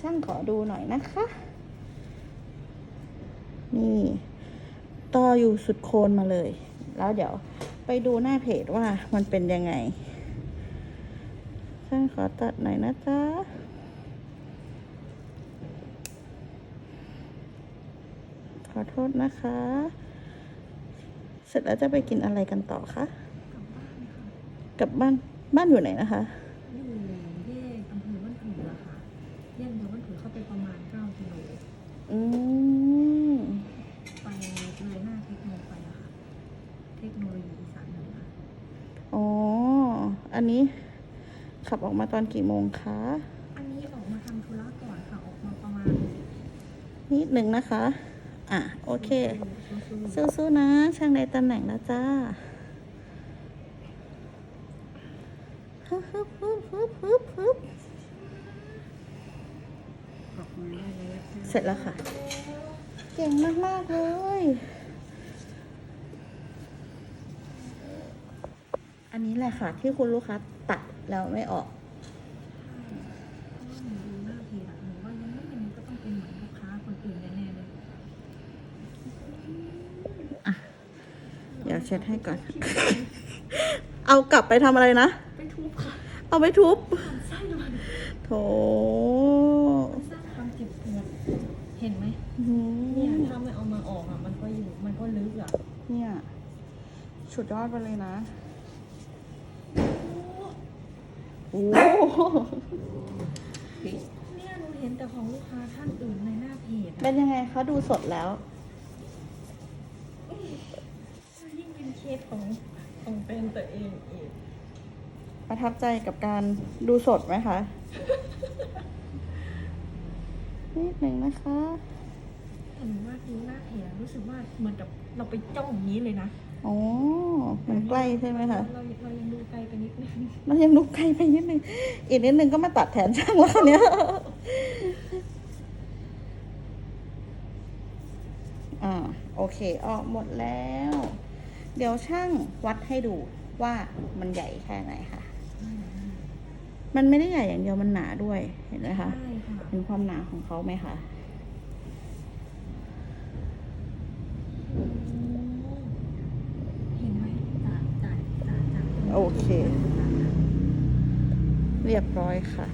ช่างขอดูหน่อยนะคะ นี่ต่ออยู่สุดโคนมาเลย แล้วเดี๋ยวไปดูหน้าเพจว่ามันเป็นยังไง ช่างขอตัดหน่อยนะจ๊ะขอโทษนะคะ เสร็จแล้วจะไปกินอะไรกันต่อคะกลับบ้านบ้านอยู่ไหนนะคะ อยู่แยกอำเภอบ้านผืออะค่ะแย กอำเภอบ้านผือเข้าไปประมาณ 9 กิโลอืมไปเลยหน้าเทคโนไปอะค่ะ เทคโนโลยีอีสานเหนืออ๋อ อันนี้ขับออกมาตอนกี่โมงคะ อันนี้ออกมาทำธุระก่อนค่ะ ออกมาประมาณนิดหนึ่งนะคะ อะ โอเค สู้สู้ๆนะ ช่างในตำแหน่งนะจ้าฮึบฮึบฮึบฮึบฮึบฮึบ ๆออกมาได้ เลยเสร็จแล้วค่ะ เก่งมาก ๆ เลย อันนี้แหละค่ะ ที่คุณลูกค้าตัดแล้วไม่ออกเพราะว่าหนูดูหน้าเพจอะหนูว่ายังไม่เป็นก็ต้องเป็นเหมือนลูกค้าคนอื่นแน่ๆเลยเดี๋ยวเช็ดให้ก่อน เอากลับไปทำอะไรนะ ไปทุบค่ะ เอาไปทุบมันไส้มันโถ มันสร้างความเจ็บปวด เห็นไหมอืเนี่ยมถ้าไม่เอามาออกอะมันก็อยู่ มันก็ลึกอะเนี่ยสุดยอดไปเลยนะ โอ้โหเนี่ยหนูเห็นแต่ของลูกค้าท่านอื่นในหน้าเพจเป็นยังไงคะดูสดแล้ว ยิ่งเป็นเคสของของเป็นตัวเองอีก ประทับใจกับการดูสดไหมคะ นิดหนึ่งนะคะเห็นว่าดูหน้าเพจรู้สึกว่าเหมือนกับเราไปจ้องอย่างนี้เลยนะอ๋อมันใกล้ใช่ไหมคะ เราเรายังดูไกลไปนิดนึงเรายังลุกไกลไปนิดนึง อีกนิดนึงก็มาตัดแขนช่างแล้วเนี่ยอ่าโอเคออกหมดแล้ว เดี๋ยวช่างวัดให้ดูว่ามันใหญ่แค่ไหนค่ะ มันไม่ได้ใหญ่อย่างเดียวมันหนาด้วยเห็นไหมคะใช่ค่ะเห็นความหนาของเขาไหมคะเห็นไหมจากจากจากจากโอเค เรียบร้อยค่ะ